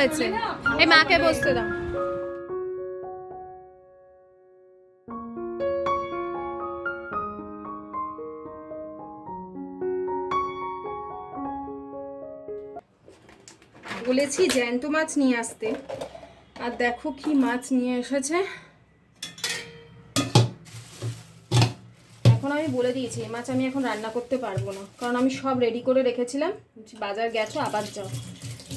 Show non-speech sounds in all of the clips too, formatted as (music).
হয়েছে। এই মাকে বসতে দাও। বলেছি জ্যান্ত মাছ নিয়ে আসতে। আর দেখো কি মাছ নিয়ে এসেছে। এখন আমি বলে দিয়েছি এই মাছ আমি এখন রান্না করতে পারব না। কারণ আমি সব রেডি করে রেখেছিলাম। বাজার গেছো, আবার যাও।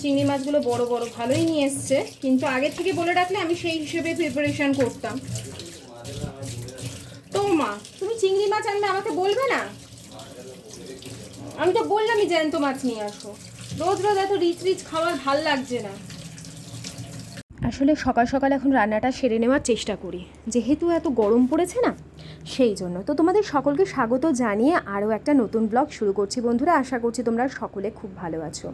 চিংড়ি মাছগুলো বড় বড় ভালোই নিয়ে এসছে। কিন্তু আগে থেকে বলে রাখলে আমি সেই হিসেবে প্রিপারেশন করতাম। তো মা, তুমি চিংড়ি মাছ আনবে, আমাকে বলবে না? আমি তো বললামই জ্যান্ত মাছ নিয়ে আসো। রোজ রোজ এত রিচ রিচ খাওয়ার ভালো লাগছে না। আসলে সকাল সকাল এখন রান্নাটা সেরে নেওয়ার চেষ্টা করি। যেহেতু এত গরম পড়েছে না, সেই জন্য। তো তোমাদের সকলকে স্বাগত জানিয়ে আরও একটা নতুন ব্লগ শুরু করছি বন্ধুরা। আশা করছি তোমরা সকলে খুব ভালো আছো।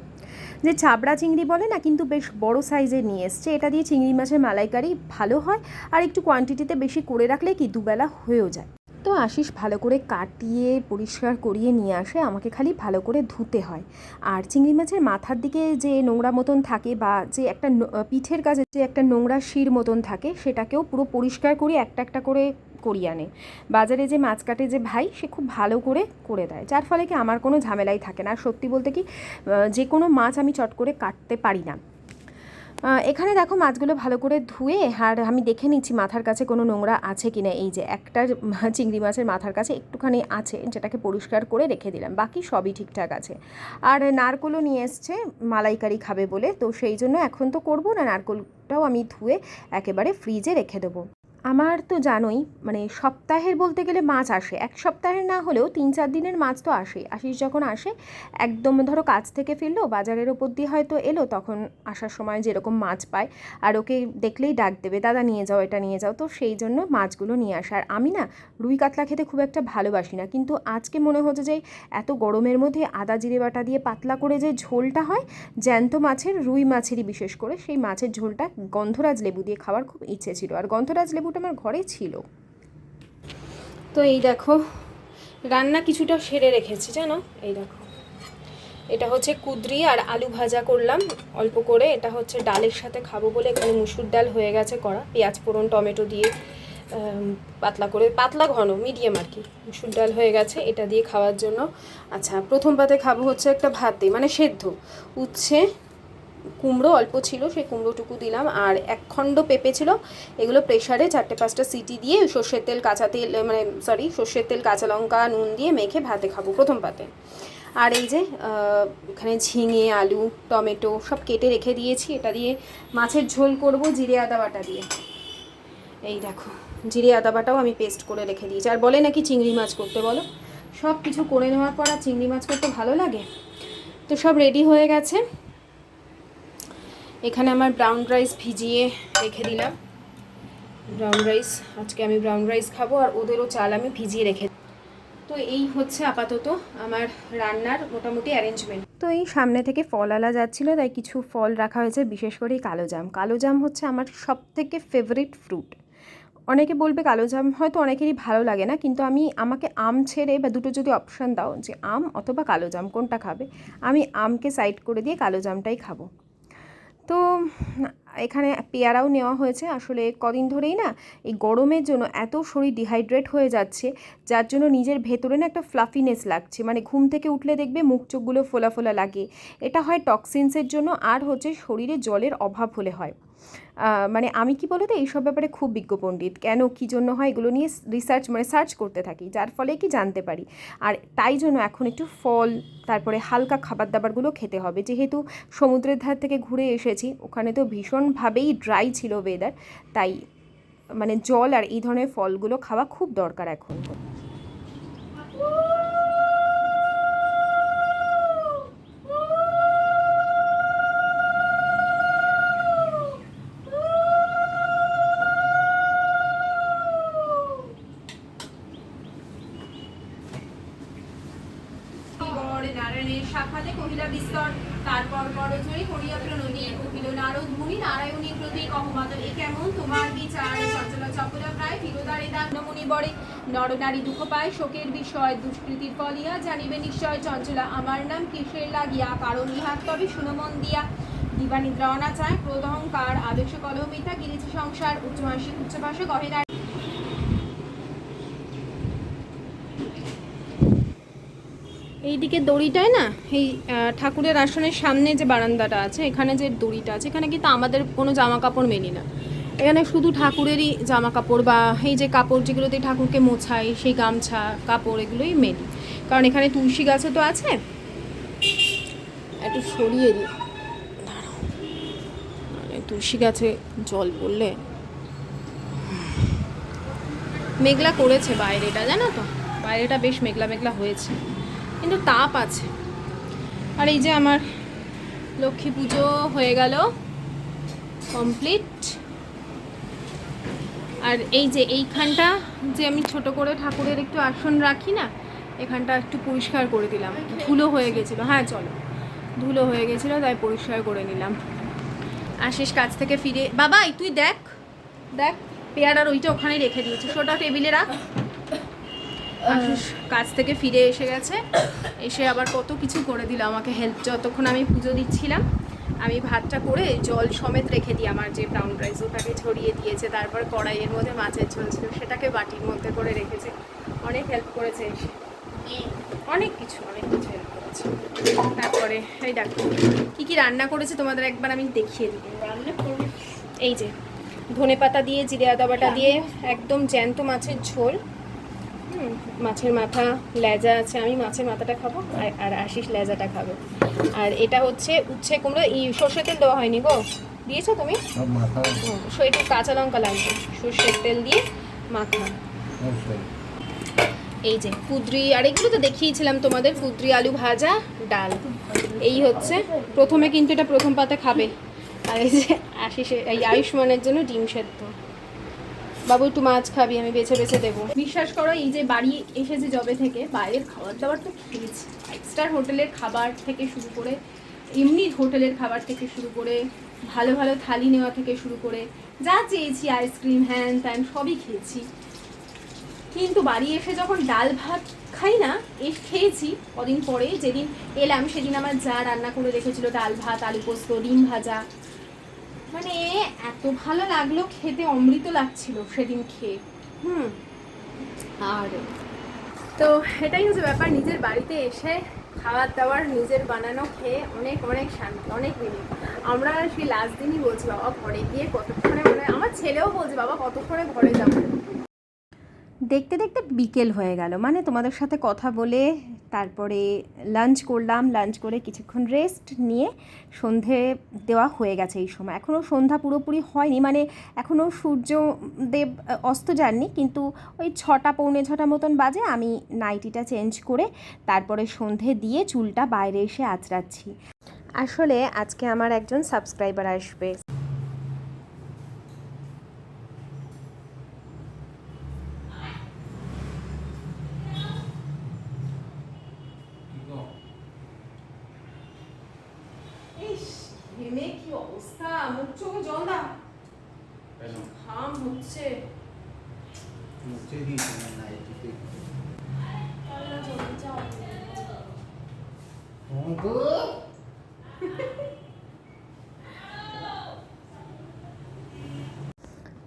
যে ছাবড়া চিংড়ি বলে না, কিন্তু বেশ বড় সাইজের নিয়ে এসছে। এটা দিয়ে চিংড়ি মাছের মালাইকারি ভালো হয়, আর একটু কোয়ান্টিটিতে বেশি করে রাখলে কি দুবেলা হয়েও যায়। তো আশিস ভালো করে কাটিয়ে, পরিষ্কার করিয়ে নিয়ে আসে। আমাকে খালি ভালো করে ধুতে হয়। আর চিংড়ি মাছের মাথার দিকে যে নোংরা মতন থাকে বা যে একটা পিঠের কাছে যে একটা নোংরা শির মতন থাকে, সেটাকেও পুরো পরিষ্কার করে একটা একটা করে করিয়ে আনে। বাজারে যে মাছ কাটে যে ভাই, সে খুব ভালো করে করে দেয়। যার ফলে কি আমার কোনো ঝামেলাই থাকে না। আর সত্যি বলতে কি যে কোনো মাছ আমি চট করে কাটতে পারি না। এখানে দেখো মাছগুলো ভালো করে ধুয়ে, আর আমি দেখে নিচ্ছি মাথার কাছে কোনো নোংরা আছে কিনা। এই যে একটা (laughs) চিংড়ি মাছের মাথার কাছে একটুখানি আছে, যেটাকে পরিষ্কার করে রেখে দিলাম। বাকি সবই ঠিকঠাক আছে। আর নারকোলও নিয়ে এসছে, মালাইকারি খাবে বলে। তো সেই জন্য এখন তো করব না, নারকোলটাও আমি ধুয়ে একেবারে ফ্রিজে রেখে দেবো। আমার তো জানোই মানে সপ্তাহের বলতে গেলে মাছ আসে। এক সপ্তাহের না হলেও তিন চার দিনের মাছ তো আসে। আশিস যখন আসে, একদম ধরো কাজ থেকে ফিরলো, বাজারের ওপর দিয়ে হয়তো এলো, তখন আসার সময় যেরকম মাছ পায়, আর ওকে দেখলেই ডাক দেবে, দাদা, নিয়ে যাও, এটা নিয়ে যাও। তো সেই জন্য মাছগুলো নিয়ে আসে। আর আমি না, রুই কাতলা খেতে খুব একটা ভালোবাসি না। কিন্তু আজকে মনে হচ্ছে যে, এত গরমের মধ্যে আদা জিরে বাটা দিয়ে পাতলা করে যে ঝোলটা হয়, জ্যান্ত মাছের, রুই মাছেরই বিশেষ করে, সেই মাছের ঝোলটা গন্ধরাজ লেবু দিয়ে খাওয়ার খুব ইচ্ছে ছিল। আর গন্ধরাজ লেবুটা আমার ঘরে ছিল। তো এই দেখো, রান্না কিছুটা সেরে রেখেছি, জানো? এই দেখো। এটা হচ্ছে কুদরি আর আলু ভাজা করলাম, অল্প করে। এটা হচ্ছে ডালের সাথে খাব বলে এখানে মুসুর ডাল হয়ে গেছে করা পেঁয়াজ ফোড়ন, টমেটো দিয়ে পাতলা করে, পাতলা ঘন, মিডিয়াম আর কি। মুসুর ডাল হয়ে গেছে, এটা দিয়ে খাওয়ার জন্য। আচ্ছা প্রথম পাতে খাব হচ্ছে একটা ভাতে মানে সেদ্ধ। উচ্ছে কুমড়ো, অল্প ছিল, সেই কুমড়োটুকু দিলাম। আর এক খণ্ড পেঁপে ছিল, এগুলো প্রেশারে চারটে পাঁচটা সিটি দিয়ে সর্ষের তেল, কাঁচা তেল মানে সরি সর্ষের তেল, কাঁচা লঙ্কা, নুন দিয়ে মেখে ভাতে খাব প্রথম পাতে। আর এই যে এখানে ঝিঙে, আলু, টমেটো সব কেটে রেখে দিয়েছি। এটা দিয়ে মাছের ঝোল করব জিরে, আদা, বাটা দিয়ে। এই দেখো, জিরে, আদা, বাটাও আমি পেস্ট করে রেখে দিয়েছি। আর বলে নাকি চিংড়ি মাছ করতে বলো? সব কিছু করে নেওয়ার পর আর চিংড়ি মাছ করতে ভালো লাগে? তো সব রেডি হয়ে গেছে। এখানে আমার ব্রাউন রাইস ভিজিয়ে রেখে দিলাম। ব্রাউন রাইস আজকে আমি ব্রাউন রাইস খাব আর ওদেরও চাল আমি ভিজিয়ে রেখে তো এই হচ্ছে আপাতত আমার রান্নার মোটামুটি অ্যারেঞ্জমেন্ট তো এই সামনে থেকে ফল আলা যাচ্ছিল, তাই কিছু ফল রাখা হয়েছে, বিশেষ করে কালো জাম। কালো জাম হচ্ছে আমার সব থেকে ফেভারিট ফ্রুট অনেকে বলবে কালো জাম হয়তো অনেকেরই ভালো লাগে না, কিন্তু আমি আমাকে আম ছেড়ে বা দুটো যদি অপশান দাও যে আম অথবা কালো জাম কোনটা খাবে, আমি আমকে সাইড করে দিয়ে কালো জামটাই খাব। তো এখানে পেয়ারাও নেওয়া হয়েছে। আসলে কদিন ধরেই না এই গরমের জন্য এত শরীর ডিহাইড্রেট হয়ে যাচ্ছে, যার জন্য নিজের ভেতরে না একটা ফ্লাফিনেস লাগছে। মানে ঘুম থেকে উঠলে দেখবে মুখ চোখগুলো ফোলা ফোলা লাগে। এটা হয় টক্সিনসের জন্য, আর হচ্ছে শরীরে জলের অভাব হলে হয়। মানে আমি কি বলতো, এইসব ব্যাপারে খুব বিজ্ঞ পণ্ডিত। কেন, কী জন্য হয়, এগুলো নিয়ে রিসার্চ মানে সার্চ করতে থাকি, যার ফলে কি জানতে পারি। আর তাই জন্য এখন একটু ফল, তারপরে হালকা খাবার দাবারগুলো খেতে হবে। যেহেতু সমুদ্রের ধার থেকে ঘুরে এসেছি, ওখানে তো ভীষণভাবেই ড্রাই ছিল ওয়েদার তাই মানে জল আর এই ধরনের ফলগুলো খাওয়া খুব দরকার এখন। নরনারী দুঃখ পায়, শোকের বিষয়, দুষ্কৃতির ফলিয়া। জানিবে নিশ্চয় চঞ্চলা, আমার নাম কিসের লাগিয়া? কারণ ইহার তবে সুনমন দিয়া। দিবা নিদ্রা অনাচার, ক্রোধ অহংকার কলহ, মিথ্যা গিরিছে সংসার উচ্চমাসিক উচ্চভাষে গহেনা এইদিকে দড়িটায় না, এই ঠাকুরের আসনের সামনে যে বারান্দাটা আছে, এখানে যে দড়িটা আছে, এখানে কিন্তু আমাদের কোনো জামা কাপড় মেলি না। এখানে শুধু ঠাকুরেরই জামা কাপড় বা এই যে কাপড় যেগুলোতে ঠাকুরকে মোছাই, সেই গামছা, কাপড় এগুলোই মেলি। কারণ এখানে তুলসী গাছও তো আছে। একটু সরিয়ে দিই। মানে তুলসী গাছে জল পড়লে মেঘলা করেছে বাইরেটা, জানো তো? বাইরেটা বেশ মেঘলা মেঘলা হয়েছে। কিন্তু তাপ আছে। আর এই যে আমার লক্ষ্মী পুজো হয়ে গেল। কমপ্লিট। আর এই যে এইখানটা যে আমি ছোট করে ঠাকুরের একটু আসন রাখি না, এখানটা একটু পরিষ্কার করে দিলাম। ধুলো হয়ে গেছিল। হ্যাঁ চলো। ধুলো হয়ে গেছিল, তাই পরিষ্কার করে নিলাম। আশিস কাছ থেকে ফিরে বাবা তুই দেখ। দেখ, পেয়ারার ওইটা ওখানে রেখে দিয়েছিস ওটা টেবিলে রাখ। আশিস কাজ থেকে ফিরে এসে গেছে। এসে আবার কত কিছু করে দিল আমাকে হেল্প। যতক্ষণ আমি পুজো দিচ্ছিলাম আমি ভাতটা করে জল সমেত রেখে দিই আমার যে ব্রাউন রাইস ওটাকে ছড়িয়ে দিয়েছে তারপর কড়াইয়ের মধ্যে মাছের ঝোল ছিল সেটাকে বাটির মধ্যে করে রেখেছে। অনেক হেল্প করেছে অনেক কিছু অনেক কিছু হেল্প করেছে। তারপরে এই দেখো কী কী রান্না করেছে তোমাদের একবার আমি দেখিয়ে দিই। রান্না এই যে ধনে পাতা দিয়ে জিরে আদা বাটা দিয়ে একদম জ্যান্ত মাছের ঝোল। মাছের মাথা লেজা আছে আমি মাছের মাথাটা খাব আর- আর আশিস লেজাটা খাবে। আর এটা হচ্ছে উচ্ছে কুমড়ো এই সর্ষের তেল দেওয়া হয়নি গো। দিয়েছ তুমি? একটু কাঁচা লঙ্কা লাগবে। সর্ষের তেল দিয়ে মাখা। এই যে কুদ্রি আর এগুলো তো দেখিয়েছিলাম তোমাদের কুদ্রি আলু ভাজা ডাল। এই হচ্ছে প্রথমে কিন্তু এটা প্রথম পাতে খাবে। আর এই যে আশিসে এই আয়ুষ্মানের জন্য ডিম সেদ্ধ। বাবু, একটু মাছ খাবি, আমি বেছে বেছে দেবো। বিশ্বাস করো, এই যে বাড়ি এসেছে জবে থেকে, বাইরের খাবার দাবার তো খেয়েছি। ফাইভ স্টার হোটেলের খাবার থেকে শুরু করে, এমনি হোটেলের খাবার থেকে শুরু করে, ভালো ভালো থালি নেওয়া থেকে শুরু করে, যা চেয়েছি, আইসক্রিম, হ্যান ত্যান, সবই খেয়েছি। কিন্তু বাড়ি এসে যখন ডাল ভাত খাই না, এ খেয়েছি, কদিন পরে যেদিন এলাম, সেদিন আমার যা রান্না করে রেখেছিল, ডাল ভাত, আলু পোস্ত, ডিম ভাজা মানে এত ভালো লাগল খেতে, অমৃত লাগছিল সেদিন খেয়ে। হুম। আর তো এটাই হচ্ছে ব্যাপার, নিজের বাড়িতে এসে খাবার দাবার নিজের বানানো খেয়ে অনেক অনেক শান্তি, অনেক মিনিট আমরা সেই লাস্ট দিনই বলছি, বাবা, ঘরে গিয়ে কতক্ষণে মানে আমার ছেলেও বলছে, বাবা, কতক্ষণে ঘরে যাব? দেখতে দেখতে বিকেল হয়ে গেল। মানে তোমাদের সাথে কথা বলে তারপরে লাঞ্চ করলাম লাঞ্চ করে কিছুক্ষণ রেস্ট নিয়ে সন্ধে দেওয়া হয়ে গেছে এই সময়। এখনও সন্ধ্যা পুরোপুরি হয়নি মানে এখনও সূর্যদেব অস্ত যাননি, কিন্তু ওই ছটা, পৌনে ছটা মতন বাজে আমি নাইটিটা চেঞ্জ করে তারপরে সন্ধে দিয়ে চুলটা বাইরে এসে আঁচড়াচ্ছি। আসলে আজকে আমার একজন সাবস্ক্রাইবার আসবে। অবস্থা মুখ চোখে জল দাও। ঘাম হচ্ছে। দিয়েছি না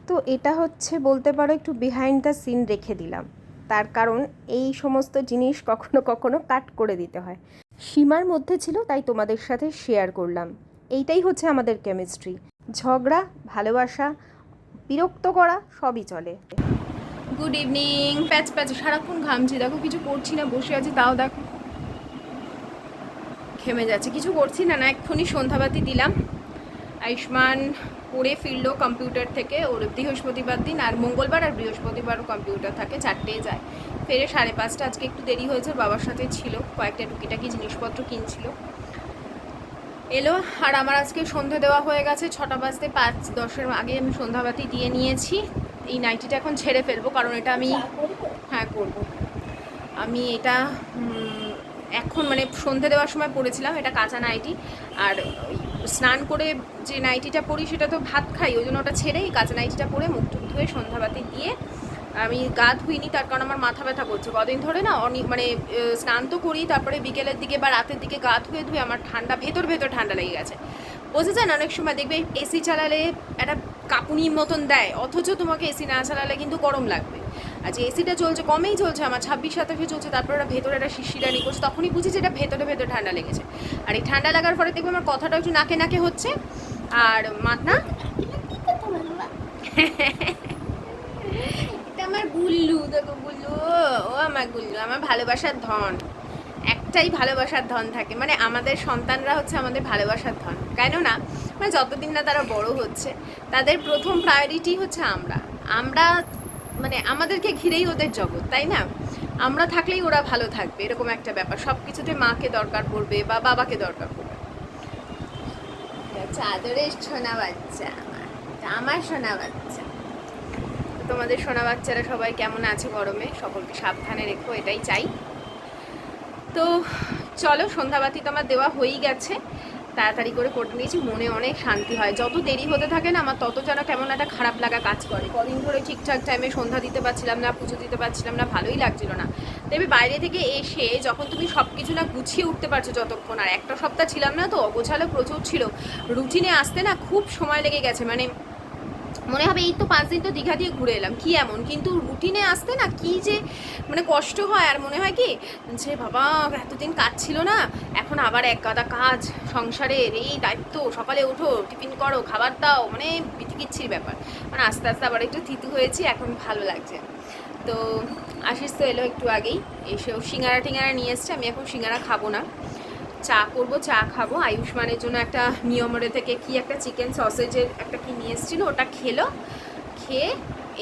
তো এটা হচ্ছে বলতে পারো একটু বিহাইন্ড দ্য সিন রেখে দিলাম। তার কারণ এই সমস্ত জিনিস কখনো কখনো কাট করে দিতে হয়। সীমার মধ্যে ছিল তাই তোমাদের সাথে শেয়ার করলাম। এইটাই হচ্ছে আমাদের কেমিস্ট্রি ঝগড়া, ভালোবাসা, বিরক্ত করা, সবই চলে। গুড ইভিনিং প্যাচ প্যাচ, সারাক্ষণ ঘামছি। দেখো, কিছু করছি না, বসে আছি, তাও দেখো। ঘেমে যাচ্ছে। কিছু করছি না না, এক্ষুনি সন্ধ্যাবাতি দিলাম। আয়ুষ্মান পড়ে ফিরলো কম্পিউটার থেকে। ওর বৃহস্পতিবার দিন আর মঙ্গলবার আর বৃহস্পতিবারও কম্পিউটার থাকে, চারটেয় যায়। ফেরে সাড়ে পাঁচটা, আজকে একটু দেরি হয়েছে বাবার সাথে ছিল। কয়েকটা টুকিটাকি জিনিসপত্র কিনছিল। এলো আর আমার আজকে সন্ধে দেওয়া হয়ে গেছে ছটা বাজতে পাঁচ দশের আগে আমি সন্ধ্যাবাতি দিয়ে নিয়েছি। এই নাইটিটা এখন ছেড়ে ফেলব কারণ এটা আমি হ্যাঁ করব। আমি এটা এখন মানে সন্ধে দেওয়ার সময় পরেছিলাম এটা কাঁচা নাইটি। আর ওই স্নান করে যে নাইটিটা পরি সেটা তো ভাত খাই ওই জন্য ওটা ছেড়েই কাঁচা নাইটিটা পরে মুখ টুক ধুয়ে সন্ধ্যাবাতি দিয়ে আমি গা ধুইনি তার কারণ আমার মাথা ব্যথা করছে। কদিন ধরে না অনেক মানে স্নান তো করি তারপরে বিকেলের দিকে বা রাতের দিকে গা ধুয়ে ধুয়ে আমার ঠান্ডা ভেতর ভেতর ঠান্ডা লেগে গেছে। বোঝা যায় না অনেক সময় দেখবে এসি চালালে একটা কাপুনির মতন দেয় অথচ তোমাকে এসি না চালালে কিন্তু গরম লাগবে। আর যে এসিটা চলছে কমেই চলছে আমার ছাব্বিশ সাতাশে চলছে তারপর ওটা ভেতরে একটা শিশিরানি করছে তখনই বুঝি যে এটা ভেতরে ভেতরে ঠান্ডা লেগেছে। আর এই ঠান্ডা লাগার পরে দেখবে আমার কথাটা একটু নাকে নাকে হচ্ছে। আর মাথা এটা (laughs) আমার গুল্লু, দেখো গুল্লু, ও আমার গুল্লু, আমার ভালোবাসার ধন। একটাই ভালোবাসার ধন থাকে মানে আমাদের সন্তানরা হচ্ছে আমাদের ভালোবাসার ধন। কেন না মানে যতদিন না তারা বড় হচ্ছে, তাদের প্রথম প্রায়োরিটি হচ্ছে আমরা। আমরা মানে আমাদেরকে ঘিরেই ওদের জগৎ, তাই না? আমরা থাকলেই ওরা ভালো থাকবে, এরকম একটা ব্যাপার। সব কিছুতে মাকে দরকার পড়বে বা বাবাকে দরকার পড়বে। চাদরের সোনা বাচ্চা আমার সোনা বাচ্চা। তোমাদের সোনা বাচ্চারা সবাই কেমন আছে গরমে? সকলকে সাবধানে রেখো, এটাই চাই। তো চলো, সন্ধ্যাবাতি তো আমার দেওয়া হয়েই গেছে। তাড়াতাড়ি করে করে নিয়েছি, মনে অনেক শান্তি হয়। যত দেরি হতে থাকে না, আমার তত যেন কেমন একটা খারাপ লাগা কাজ করে। কদিন ধরে ঠিকঠাক টাইমে সন্ধ্যা দিতে পারছিলাম না, পুজো দিতে পারছিলাম না, ভালোই লাগছিল না। তবে বাইরে থেকে এসে যখন তুমি সব কিছু না গুছিয়ে উঠতে পারছ যতক্ষণ, আর একটা সপ্তাহ ছিলাম না তো, অগোছালো প্রচুর ছিল। রুটিনে আসতে না খুব সময় লেগে গেছে মানে মনে হবে এই তো পাঁচ দিন তো দীঘা দিয়ে ঘুরে এলাম, কি এমন? কিন্তু রুটিনে আসতে না কি যে মানে কষ্ট হয়, আর মনে হয় কি যে বাবা, এতদিন কাজ ছিল না, এখন আবার এক গাদা কাজ সংসারের এই দায়িত্ব, সকালে ওঠো, টিফিন করো, খাবার দাও মানে বিতিকিচ্ছির ব্যাপার। মানে আস্তে আস্তে আবার একটু থিতু হয়েছি, এখন ভালো লাগছে। তো আশিস তো এলো একটু আগেই, এসেও সিঙ্গারা টিঙ্গারা নিয়ে এসছে, আমি এখন সিঙ্গারা খাব না। চা করব, চা খাব। আয়ুষ্মানের জন্য একটা নিয়মরে থেকে কি একটা চিকেন সসেজের একটা কি নিয়ে এসেছিল, ওটা খেলো। খেয়ে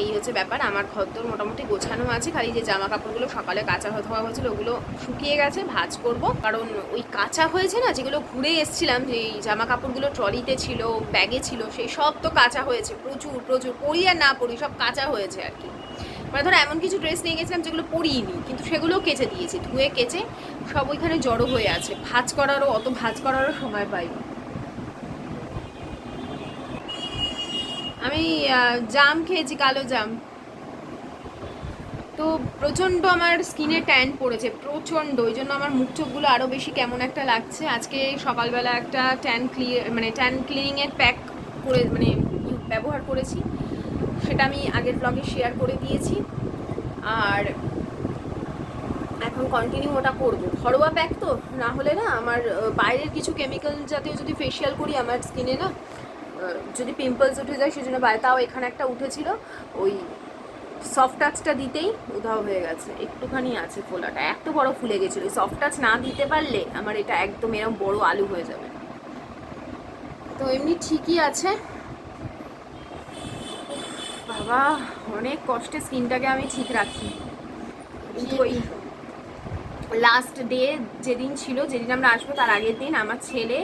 এই হচ্ছে ব্যাপার, আমার ঘরদোর মোটামুটি গোছানো আছে। খালি যে জামা কাপড়গুলো সকালে কাঁচা হওয়া হয়েছিল, ওগুলো শুকিয়ে গেছে, ভাজ করব। কারণ ওই কাঁচা হয়েছে না, যেগুলো ঘুরে এসছিলাম, যে এই জামা কাপড়গুলো ট্রলিতে ছিল, ব্যাগে ছিল সেই সব তো কাঁচা হয়েছে, প্রচুর প্রচুর, পরি আর না পরি, সব কাঁচা হয়েছে আর কি। মানে ধরো এমন কিছু ড্রেস নিয়ে গেছিলাম, যেগুলো পরিনি, কিন্তু সেগুলোও কেচে দিয়েছি, ধুয়ে কেচে সব ওইখানে জড়ো হয়ে আছে। ভাজ করারও, অত ভাজ করারও সময় পাইনি। আমি জাম খেয়েছি, কালো জাম। তো প্রচণ্ড আমার স্কিনে ট্যান পড়েছে, প্রচণ্ড। ওই জন্য আমার মুখ চোখগুলো আরও বেশি কেমন একটা লাগছে। আজকে সকালবেলা একটা ট্যান ক্লিয়ার মানে ট্যান ক্লিনিংয়ের প্যাক করে মানে ব্যবহার করেছি। সেটা আমি আগের ব্লগে শেয়ার করে দিয়েছি। আর এখন কন্টিনিউ ওটা করব। ঘরোয়া প্যাক তো না হলে না আমার বাইরের কিছু কেমিক্যাল জাতীয় যদি ফেসিয়াল করি আমার স্কিনে না যদি পিম্পলস উঠে যায় সেজন্য বাইরে তাও এখানে একটা উঠেছিল ওই সফট টাচটা দিতেই উধাও হয়ে গেছে। একটুখানি আছে ফোলাটা। এত বড় ফুলে গেছিল। সফট টাচ না দিতে পারলে আমার এটা একদম এরকম বড় আলু হয়ে যাবে। তো এমনি ঠিকই আছে। বাবা অনেক কষ্টে স্কিনটাকে আমি ঠিক রাখি। কিন্তু ওই লাস্ট ডে যেদিন ছিল, যেদিন আমরা আসব তার আগের দিন আমার ছেলে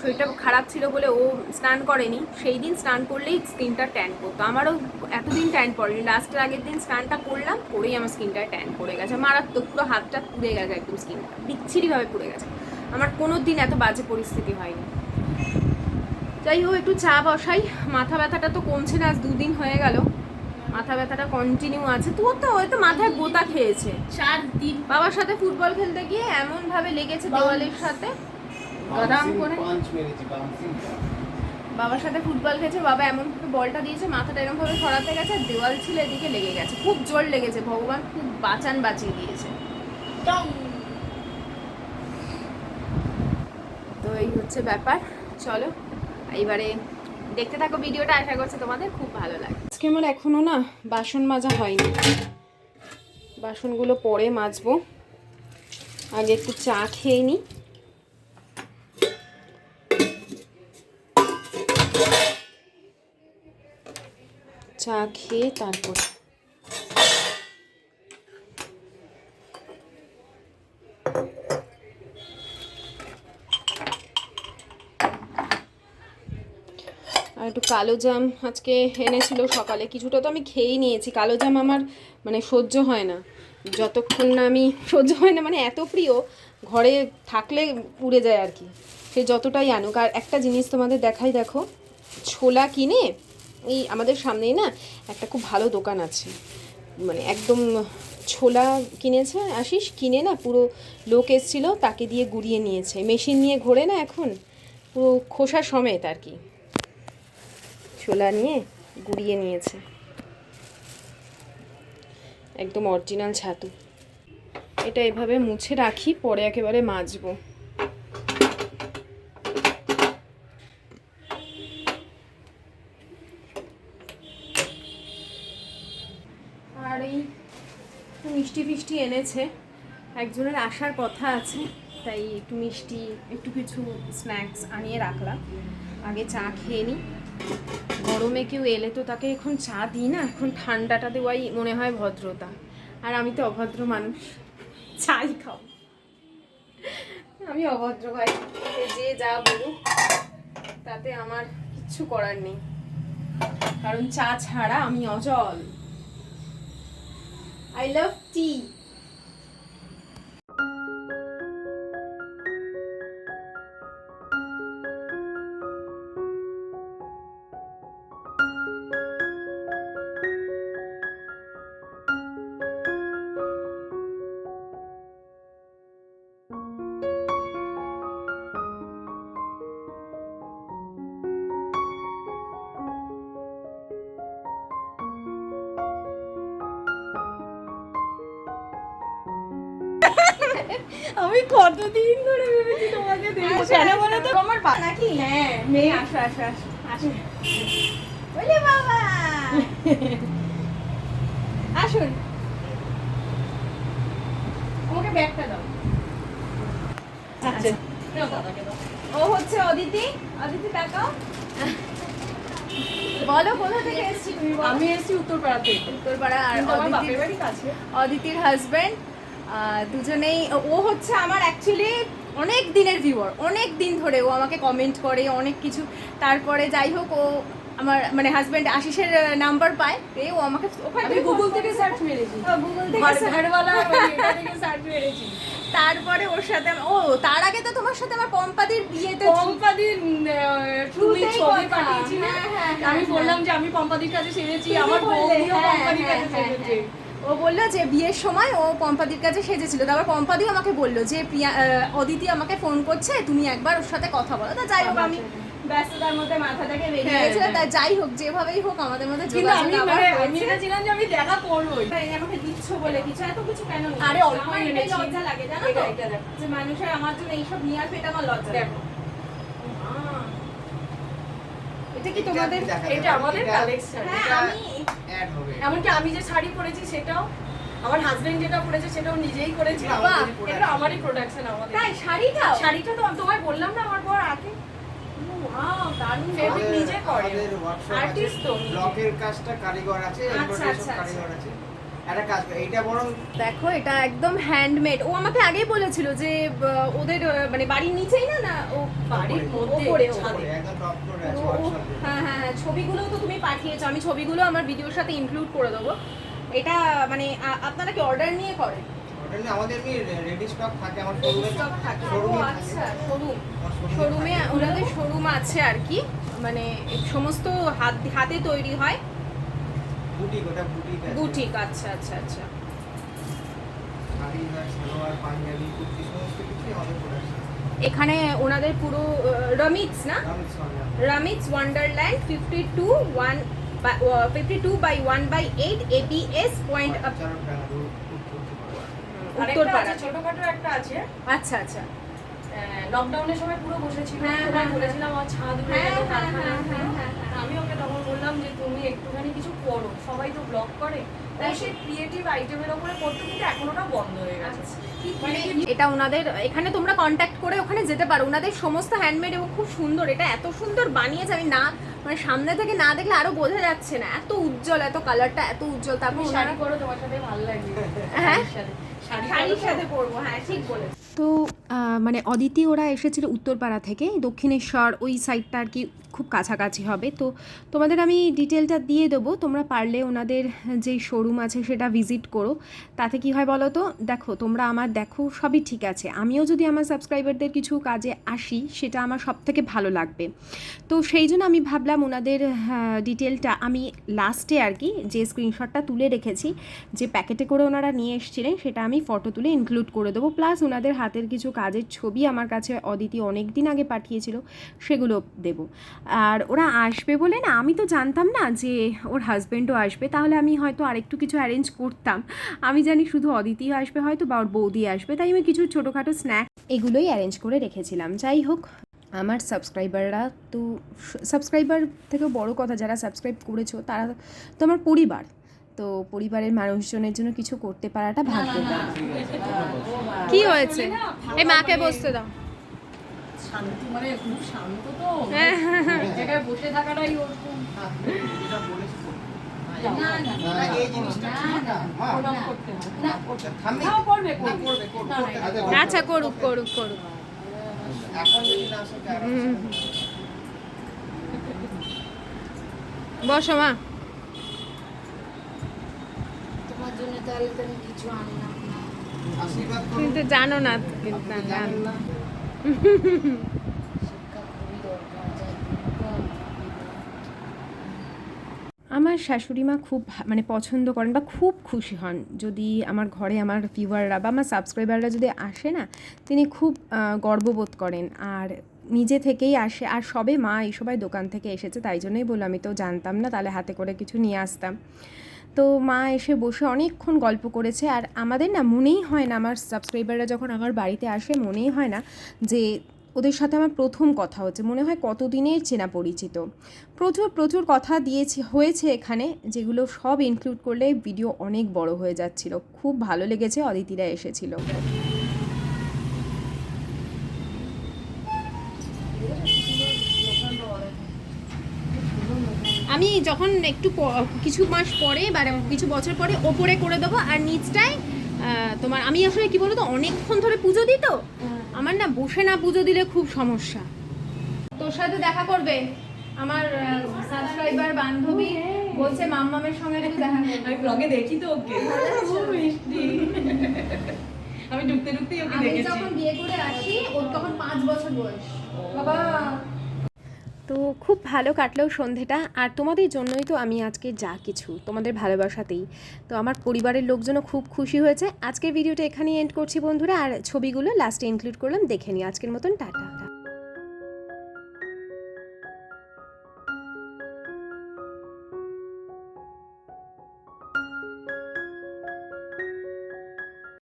শরীরটা খারাপ ছিল বলে ও স্নান করেনি। সেই দিন স্নান করলেই স্কিনটা ট্যান করতো। আমারও এতদিন ট্যান পড়েনি। লাস্টের আগের দিন স্নানটা করলাম, করেই আমার স্কিনটা ট্যান পড়ে গেছে। মারাত্মক পুরো হাতটা পুড়ে গেছে একদম স্কিনটা বিচ্ছিরিভাবে পুড়ে গেছে। আমার কোনো দিন এত বাজে পরিস্থিতি হয়নি। যাই হোক, একটু চা বসাই। মাথা ব্যথাটা তো কমছে না, আজ দুদিন হয়ে গেল। মাথা ব্যথাটা কন্টিনিউ আছে। তোর তো ওই তো মাথায় গোতা খেয়েছে। চার দিন। বাবার সাথে ফুটবল খেলতে গিয়ে এমন ভাবে লেগেছে দেওয়ালের সাথে। গদাম করে। বাবার সাথে ফুটবল খেয়েছে বাবা এমন ভাবে বলটা দিয়েছে মাথাটা এরকম ভাবে সরাতে গেছে দেওয়াল ছিল এদিকে লেগে গেছে। খুব জোর লেগেছে ভগবান খুব বাঁচান বাঁচিয়ে দিয়েছে। তো এই হচ্ছে ব্যাপার। চলো এবারে দেখতে থাকো ভিডিওটা আশা করছি তোমাদের খুব ভালো লাগে আজকে আমার এখনও না বাসন মাজা হয়নি। বাসনগুলো পরে মাজবো। আগে একটু চা খেয়ে নিই চা খেয়ে তারপর একটু কালো জাম আজকে এনেছিল সকালে। কিছুটা তো আমি খেয়েই নিয়েছি। কালো জাম আমার মানে সহ্য হয় না। যতক্ষণ না আমি (laughs) সহ্য হয় না মানে এত প্রিয়, ঘরে থাকলে উড়ে যায় আর কি। সে যতটাই আনুক। আর একটা জিনিস তোমাদের দেখাই, দেখো, ছোলা কিনে এই আমাদের সামনেই না একটা খুব ভালো দোকান আছে। মানে একদম ছোলা কিনেছে আসিস কিনে না পুরো লোক এসেছিল, তাকে দিয়ে গুড়িয়ে নিয়েছে। মেশিন নিয়ে ঘোরে না এখন, পুরো খোসা সমেত আর কি। ছোলা নিয়ে গুড়িয়ে নিয়েছে। একদম অরিজিনাল ছাতু। এটা এভাবে মুছে রাখি, পরে একেবারে মাজবো। আর এই মিষ্টি ফিষ্টি এনেছে। একজনের আসার কথা আছে, তাই একটু মিষ্টি, একটু কিছু স্ন্যাক্স আনিয়ে রাখলাম। আগে চা খেয়ে নিই। গরমে কেউ এলে তো তাকে এখন চা দিই না, এখন ঠান্ডাটা দেওয়াই মনে হয় ভদ্রতা। আর আমি তো অভদ্র মানুষ, চাই খাও। আমি অভদ্র ভাই যে যা বলুক, তাতে আমার কিচ্ছু করার নেই। কারণ চা ছাড়া আমি অজল। আই লাভ টি আমি কতদিন ধরে ভেবেছি তোমাকে দেখব? আসো, কেন আসো। বলো তো? আমার পা নাকি? হ্যাঁ মেয়ে আসো আসো আসো আসো। বলে বাবা। আসুন। আমাকে ব্যাগটা দাও। আচ্ছা। ও হচ্ছে অদিতি। অদিতি তাকাও। বলো কোথা থেকে এসেছি আমি এসেছি উত্তরপাড়া থেকে উত্তরপাড়া আর অদিতির বাড়ি কাছে। অদিতির হাজব্যান্ড দুজনেই ও হচ্ছে আমার অ্যাকচুয়ালি অনেক দিনের ভিউয়ার অনেক দিন ধরে ও আমাকে কমেন্ট করে অনেক কিছু। তারপরে যাই হোক ও আমার মানে হাজব্যান্ড আশিসের নাম্বার পায় পেয়ে ও আমাকে ওখানে গুগল থেকে সার্চ মেরেছি। গুগল থেকে search- ঘরওয়ালা থেকে (laughs) সার্চ মেরেছি। তারপরে ওর সাথে ও তার আগে তো তোমার সাথে আমার পম্পাদির বিয়েতে পম্পাদির তুমি ছবি। পাঠিয়েছিলে। হ্যাঁ, হ্যাঁ, আমি হ্যাঁ, বললাম যে আমি পম্পাদির কাছে সেরেছি আমার বৌদিও হ্যাঁ, পম্পাদির হ্যাঁ, কাছে হ্যাঁ, সেরেছে হ্যাঁ। ও বলল যে বিয়ের সময় ও পম্পাদির কাছে সেজেছিল। তারপর পম্পাদিও আমাকে বলল যে প্রিয়া অদিতি আমাকে ফোন করছে তুমি একবার ওর সাথে কথা বলো। তা যাই হোক আমি ব্যস্ততার মধ্যে মাথা থেকে বেরিয়ে হ্যাঁ, গেছিল হ্যাঁ। যাই হোক যেভাবেই হোক আমাদের মধ্যে যোগাযোগ আবার মানে আমি ছিলাম যে আমি দেখা করবোই। আমাকে দিচ্ছ বলে কিছু এত কিছু কেন আরে অল্প এনেছি। লজ্জা লাগে জানো তো? যে মানুষের আমার জন্য এইসব নিয়ে আসবে এটা আমার লজ্জা দেখো। এটা কি তোমাদের এটা আমাদের কালেকশন হ্যাঁ আমি অ্যাড হবে। এমনকি আমি যে শাড়ি পরেছি সেটাও আমার হাজবেন্ড যেটা পরেছে সেটাও নিজেই করেছি। বাবা এটা আমারই প্রোডাকশন আমাদের। তাই শাড়িটা শাড়িটা তো তোমায় বললাম না আমার পর আগে নিজে করে। তো ব্লকের কাজটা কারিগর আছে আচ্ছা, আচ্ছা, কারিগর আছে। একটা কাজ এটা বরং দেখো এটা একদম হ্যান্ডমেড ও আমাকে আগেই বলেছিল যে ওদের মানে বাড়ির নিচেই না না ও বাড়ির মধ্যে। হ্যাঁ হ্যাঁ হ্যাঁ ছবিগুলোও তো তুমি পাঠিয়েছো আমি ছবিগুলো আমার ভিডিওর সাথে ইনক্লুড করে দেবো। এটা মানে আপনারা কি অর্ডার নিয়ে করেন? আমাদের রেডি স্টক থাকে আমার স্টক থাকে। আচ্ছা শোরুম শোরুমে ওনাদের শোরুম আছে আর কি। মানে সমস্ত হাত হাতে তৈরি হয়। বুটিক ওটা বুটিক আছে। বুটিক আচ্ছা আচ্ছা আচ্ছা। শাড়ি সালোয়ার পাঞ্জাবি কুর্তি সমস্ত আমাদের প্রোডাকশন এখানে ওনাদের পুরো রমিটস না? রমিটস Wonderland fifty two one fifty two by one by eight ABS point Uttarpara. আছে ছোটখাটো একটা আছে। আচ্ছা আচ্ছা। লকডাউনের সময় পুরো বসেছিল হ্যাঁ, হ্যাঁ, বলেছিলাম আমার ছাদ উড়ে হ্যাঁ, গেল হ্যাঁ, হ্যাঁ, হ্যাঁ, হ্যাঁ। আমি ওকে বললাম যে তুমি একটুখানি কিছু করো। সবাই তো ব্লগ করে। তাই সেই ক্রিয়েটিভ আইটেমের ওপরে করতে কিন্তু এখন ওটা বন্ধ হয়ে গেছে। কি মানে এটা ওনাদের এখানে তোমরা কন্ট্যাক্ট করে ওখানে যেতে পারো। ওনাদের সমস্ত হ্যান্ডমেড এবং খুব সুন্দর। এটা এত সুন্দর বানিয়েছে আমি না মানে সামনে থেকে না দেখলে আরও বোঝা যাচ্ছে না। এত উজ্জ্বল এত কালারটা এত উজ্জ্বল। তারপর শাড়ি পরো তোমার সাথে ভালো লাগবে। হ্যাঁ? শাড়ির সাথে। পরবো। হ্যাঁ ঠিক বলে তো মানে অদিতি ওরা এসেছিল উত্তরপাড়া থেকে, দক্ষিণেশ্বর, ওই সাইডটা আর কি খুব কাছাকাছি হবে। তো তোমাদের আমি ডিটেলটা দিয়ে দেবো, তোমরা পারলে ওনাদের যে শোরুম আছে সেটা ভিজিট করো। তাতে কি হয় বলো তো দেখো তোমরা আমার দেখো সবই ঠিক আছে। আমিও যদি আমার সাবস্ক্রাইবারদের কিছু কাজে আসি, সেটা আমার সব থেকে ভালো লাগবে। তো সেই জন্য আমি ভাবলাম ওনাদের ডিটেলটা আমি লাস্টে আর কি যে স্ক্রিনশটটা তুলে রেখেছি, যে প্যাকেটে করে ওনারা নিয়ে এসেছিলেন, সেটা আমি ফটো তুলে ইনক্লুড করে দেবো। প্লাস ওনাদের হাতের কিছু কাজের ছবি আমার কাছে অদিতি অনেক দিন আগে পাঠিয়েছিল, সেগুলো দেব। আর ওরা আসবে বলে না, আমি তো জানতাম না যে ওর হাজব্যান্ডও আসবে, তাহলে আমি হয়তো আরেকটু কিছু অ্যারেঞ্জ করতাম। আমি জানি শুধু অদিতি আসবে হয়তো বা ওর বৌদি আসবে, তাই আমি কিছু ছোটোখাটো স্ন্যাক এগুলোই অ্যারেঞ্জ করে রেখেছিলাম। যাই হোক, আমার সাবস্ক্রাইবাররা তো সাবস্ক্রাইবার থেকেও বড় কথা, যারা সাবস্ক্রাইব করেছ, তারা তো আমার পরিবার। তো পরিবারের মানুষজনের জন্য কিছু করতে পারাটা ভাগ্য। কি হয়েছে? এই মাকে বসতে দাও। শান্ত মানে খুব শান্ত তো। জায়গায় বসে থাকাটাই ওর খুব যেটা বলেছি করো। না না না, এই জিনিসটা ঠিক না, মা। প্রণাম করতে না থামবি? নাও করবে না, করবে করবে, করবে, না, না, করবে। এটা আচ্ছা, করুক করুক করুক। বসো মা তোমার জন্য তাহলে তো আমি কিছু আনলাম না। আশীর্বাদ তুমি তো জানো না আমার শাশুড়ি মা খুব মানে পছন্দ করেন বা খুব খুশি হন। যদি আমার ঘরে আমার ভিউয়াররা বা আমার সাবস্ক্রাইবাররা যদি আসে না তিনি খুব গর্ববোধ করেন। আর নিজে থেকেই আসে। আর সবে মা এই সবাই দোকান থেকে এসেছে তাই জন্যই বললাম আমি তো জানতাম না তাহলে হাতে করে কিছু নিয়ে আসতাম। তো মা এসে বসে অনেকক্ষণ গল্প করেছে। আর আমাদের না মনেই হয় না, আমার সাবস্ক্রাইবাররা যখন আমার বাড়িতে আসে, মনেই হয় না যে ওদের সাথে আমার প্রথম কথা হচ্ছে। মনে হয় কতদিনের চেনা পরিচিত। প্রচুর প্রচুর কথা দিয়েছে, হয়েছে এখানে, যেগুলো সব ইনক্লুড করলে ভিডিও অনেক বড় হয়ে যাচ্ছিল। খুব ভালো লেগেছে, অদিতিরা এসেছিল। আমি যখন একটু কিছু মাস পরে বা কিছু বছর পরে ওপরে করে দেবো আর নিচটায় তোমার আমি আসলে কি বলতো অনেকক্ষণ ধরে পুজো দিই তো আমার না বসে না পুজো দিলে খুব সমস্যা। তোর সাথে দেখা করবে আমার সাবস্ক্রাইবার বান্ধবী বলছে মাম্মামের সঙ্গে একটু দেখা আমি ব্লগে দেখি তো ওকে। মিষ্টি। আমি ঢুকতে ঢুকতেই ওকে আমি যখন বিয়ে করে আসি ওর তখন পাঁচ বছর বয়স। বাবা তো খুব ভালো কাটলেও সন্ধেটা। আর তোমাদের জন্যই তো আমি আজকে যা কিছু, তোমাদের ভালোবাসাতেই। তো আমার পরিবারের লোকজনও খুব খুশি হয়েছে। আজকের ভিডিওটা এখানেই এন্ড করছি বন্ধুরা। আর ছবিগুলো লাস্টে ইনক্লুড করলাম, দেখে নিই আজকের মতন, টাটা।